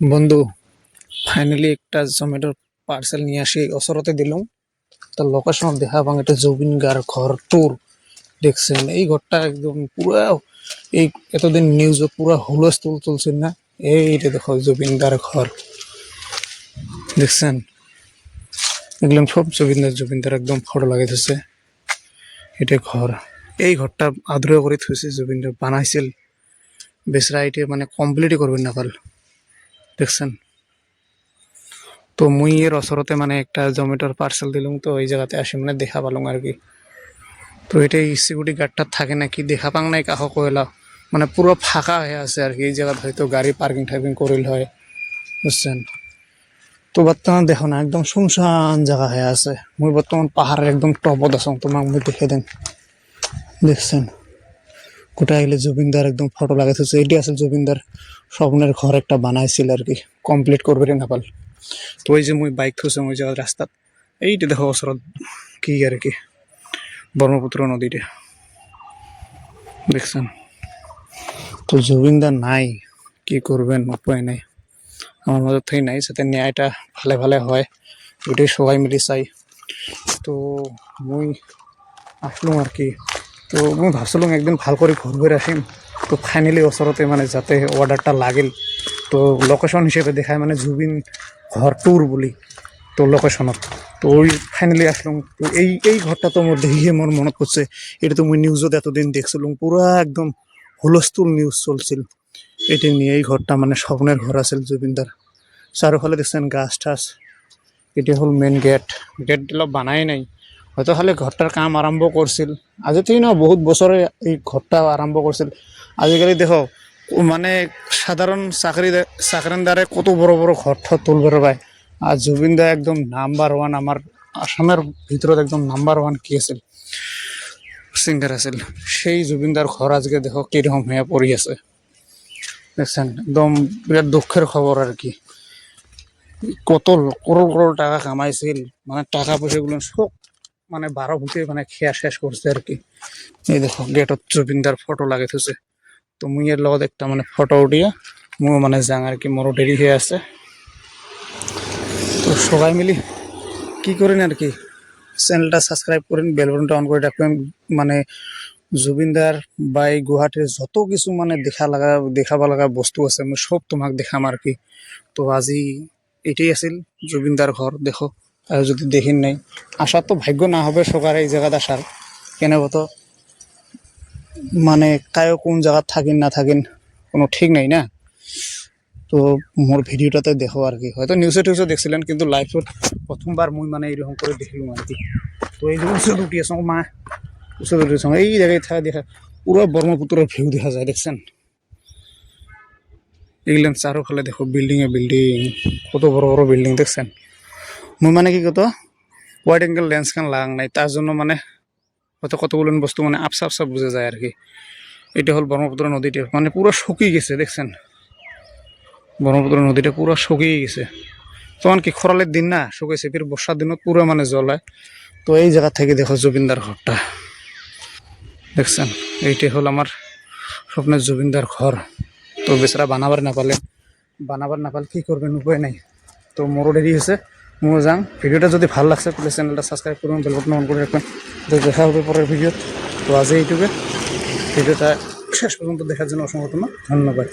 বন্ধু ফাইনালি একটা জমেটোর পার্সেল নিয়ে আসি ওচৰতে দিলাম। তো লোকেশন দেখা পাং এটা জুবিন গার ঘর ট্যুর দেখছেন। এই ঘরটা একদম পুরা, এই এতদিন নিউজে পুরা হুলস্থুল চলছিল না? এইটা দেখো জুবিন গার ঘর। দেখছেন? এগুলো সব জুবিনদার জুবিনদার একদম ফটো লাগাইতেছে এটা ঘর। এই ঘরটা আদর করে থৈছে জুবিনদার বানাইছিল। বেচরা এটা মানে কমপ্লিটই করবেন না পাল দেখছেন? তো মুই এর ওচৰতে মানে একটা জমেটোর পার্সেল দিলাম, তো এই জায়গাতে আসি মানে দেখা পালাম আর কি। তো এটা সিকিউরিটি গার্ডটা থাকে নাকি, দেখা পাং নাই কাহ কয়লা। মানে পুরো ফাঁকা হয়ে আছে আর কি, এই জায়গাত হয়তো গাড়ি পার্কিং টার্কিং করিল হয়, বুঝছেন? তো বর্তমান দেখো না, একদম শুনশান জায়গা হয়ে আছে। মুই বর্তমান পাহাড়ের একদম টপত আছো, তোমাক মুই দেখে দেন দেখছেন? কোথায় গেলে জুবিনদার একদম ফটো লাগাইছে এটি আছে জুবিনদার স্বপ্নের ঘর একটা বানাইছিল আর কি। কমপ্লিট করবে রে নাপাল। তো ওই যে মুই বাইক থুছে ওই জায়গার রাস্তাত এইটা দেখো ওচৰত কি আর কি। ব্রহ্মপুত্র নদীটা দেখছেন? তো জুবিনদার নাই। কি করবেন, উপায় নাই। আমার মধ্যে থেকে নাই, যাতে ন্যায়টা ভালে ভালে হয়। ওইটাই সবাই মিলে চাই। তো মুই আসলাম আর কি। তো মই ভাবছিলাম একদিন ভালো করে ঘর ঘুরে আসিম তো ফাইনেলি ওচৰতে মানে যাতে অৰ্ডাৰটা লাগিল। তো লোকেশ্যন হিসেবে দেখায় মানে জুবিন ঘর ট্যুর বলি। তো লোকেশনত তো ওই ফাইনালি আসলাম তো এই এই ঘরটা তো মোর দেখিয়ে মোর মনত পড়ছে এটা তো মুই নিউজত এতদিন দেখছিলাম পুরা একদম হুলস্থুল নিউজ চলছিল। এটা নিয়ে এই ঘরটা মানে স্বপ্নের ঘর আছিল জুবিনদার চারোফালে দেখছেন গাছ টাছ এটা হল মেইন গেট গেট দিল বানাই নাই। হয়তো খালি ঘরটার কাম আৰম্ভ কৰিছিল। আজি থেকে না বহুত বছৰে এই ঘরটা আৰম্ভ কৰিছিল। আজিকালি দেখো মানে সাধারণ চাকরি চাকরিদারে কত বড় বড় ঘর তুলবে পায়। আর জুবিন দা একদম নাম্বার ওয়ান আমার আসামের ভিতৰত একদম নাম্বার ওয়ান কি আছিল? সিঙ্গার আছিল। সেই জুবিনদার ঘর আজকে দেখো কীরকম হয়ে পড়ি আছে। দেখছেন একদম বিরাট দুঃখের খবর আর কি। কত করোড় করোড় টাকা কামাইছিল মানে টাকা পয়সাগুলো সব মানে বারো ভূতে মানে খেয়া শেষ করছে আর কি। এই দেখো গেটত জুবিনদার ফটো লাগাই থৈছে তো মুই এর লগত একটা মানে ফটো উঠিয়া ময়ো মানে যাং আর কি মোরও দেরি হয়ে আছে। তো সবাই মিলি কি করেন আর কি? চ্যানেলটা সাবস্ক্রাইব করেন বেল বাটনটা অন করে রাখবেন মানে জুবিনদার বা এই গুৱাহাটীৰ যত কিছু মানে দেখা লাগা, দেখাব লগা বস্তু আছে, মই সব তোমাক দেখাম আর কি। তো আজি এটাই আছিল জুবিনদার ঘর দেখো। যদি দেখিন নাই, আসার তো ভাগ্য না হবে সকালে এই জায়গাতে আসার। কেন বতো মানে কায়ো কোন জায়গাত থাকিন, না থাকিন, কোনো ঠিক নাই না। তো মোর ভিডিওটাতে দেখো আর কি। হয়তো নিউজে টিউজে দেখছিলেন, কিন্তু লাইফত প্রথমবার মুই মানে এইরকম করে দেখলাম আর কি। তো এই যে উঁচুত উঠি আছো, মা, উঁচুত উঠি আছো। এই জায়গায় থাকা দেখা, পুরো ব্রহ্মপুত্রের ভিউ দেখা যায়, দেখছেন? এগুলেন চারোফালে দেখো বিল্ডিং এ বিল্ডিং কত বড় বড় বিল্ডিং দেখছেন? মুই মানে কি কত ওয়াইড অ্যাঙ্গেল লেন্স খান লাগাং নাই তার জন্য মানে হয়তো কতগুলো বস্তু মানে আপসা আপসা বুঝে যায় আর কি। এটা হল ব্রহ্মপুত্র নদীটা মানে পুরো শুকিয়ে গেছে, দেখছেন? ব্রহ্মপুত্র নদীটা পুরো শুকিয়ে গেছে। তখন কি খরালের দিন না শুকাইছে ফির বর্ষার দিনত পুরো মানে জল হয়। তো এই জায়গা থেকে দেখো জুবিনদার ঘরটা দেখছেন? এইটাই হল আমার স্বপ্নের জুবিনদার ঘর তো বেচারা বানাবার না পারলে বানাবার না পারলে কী করবেন উপায় নাই। তো মোরও দেরি হয়েছে যাং ভিডিওটা যদি ভালো লাগছে তাহলে চ্যানেলটা সাবস্ক্রাইব করুন বেল বাটন অন করে রাখবেন। দেখা হবে পরের ভিডিও তো আজ এইটুকু ভিডিওটা শেষ পর্যন্ত দেখার জন্য অসংখ্য ধন্যবাদ।